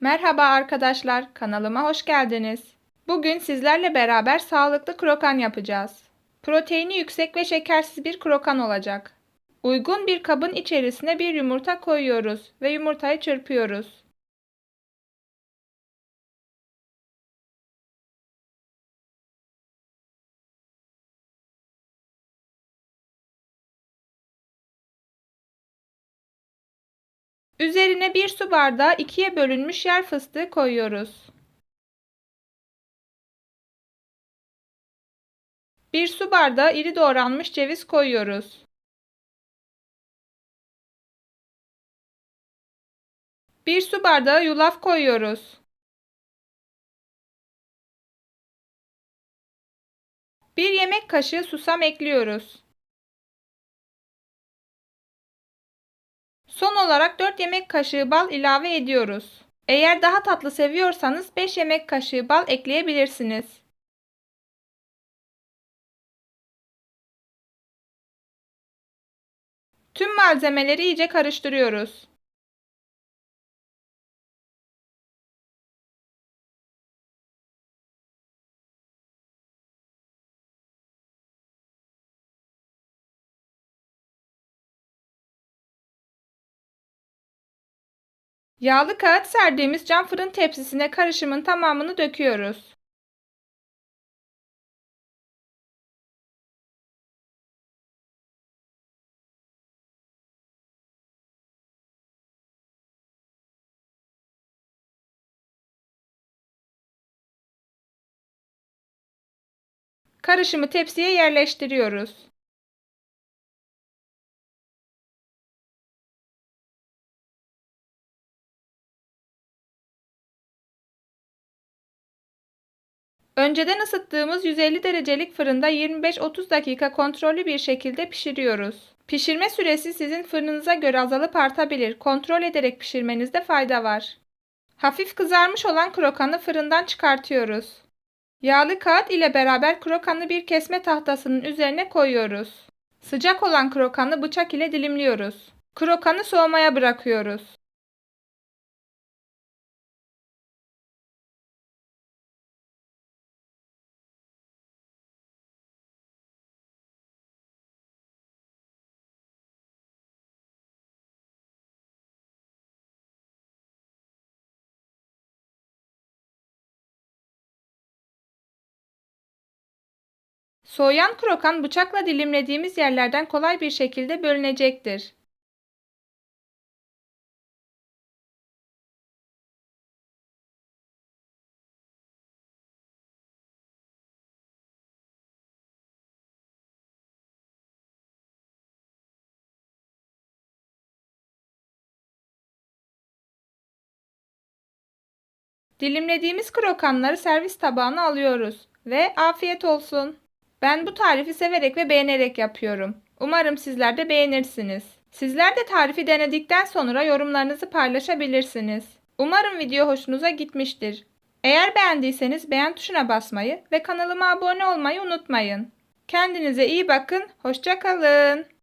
Merhaba arkadaşlar, kanalıma hoş geldiniz. Bugün sizlerle beraber sağlıklı krokan yapacağız. Proteini yüksek ve şekersiz bir krokan olacak. Uygun bir kabın içerisine bir yumurta koyuyoruz ve yumurtayı çırpıyoruz. Üzerine bir su bardağı ikiye bölünmüş yer fıstığı koyuyoruz. Bir su bardağı iri doğranmış ceviz koyuyoruz. Bir su bardağı yulaf koyuyoruz. Bir yemek kaşığı susam ekliyoruz. Son olarak 4 yemek kaşığı bal ilave ediyoruz. Eğer daha tatlı seviyorsanız 5 yemek kaşığı bal ekleyebilirsiniz. Tüm malzemeleri iyice karıştırıyoruz. Yağlı kağıt serdiğimiz cam fırın tepsisine karışımın tamamını döküyoruz. Karışımı tepsiye yerleştiriyoruz. Önceden ısıttığımız 150 derecelik fırında 25-30 dakika kontrollü bir şekilde pişiriyoruz. Pişirme süresi sizin fırınınıza göre azalıp artabilir. Kontrol ederek pişirmenizde fayda var. Hafif kızarmış olan krokanı fırından çıkartıyoruz. Yağlı kağıt ile beraber krokanı bir kesme tahtasının üzerine koyuyoruz. Sıcak olan krokanı bıçak ile dilimliyoruz. Krokanı soğumaya bırakıyoruz. Soğuyan krokan bıçakla dilimlediğimiz yerlerden kolay bir şekilde bölünecektir. Dilimlediğimiz krokanları servis tabağına alıyoruz ve afiyet olsun. Ben bu tarifi severek ve beğenerek yapıyorum. Umarım sizler de beğenirsiniz. Sizler de tarifi denedikten sonra yorumlarınızı paylaşabilirsiniz. Umarım video hoşunuza gitmiştir. Eğer beğendiyseniz beğen tuşuna basmayı ve kanalıma abone olmayı unutmayın. Kendinize iyi bakın, hoşçakalın.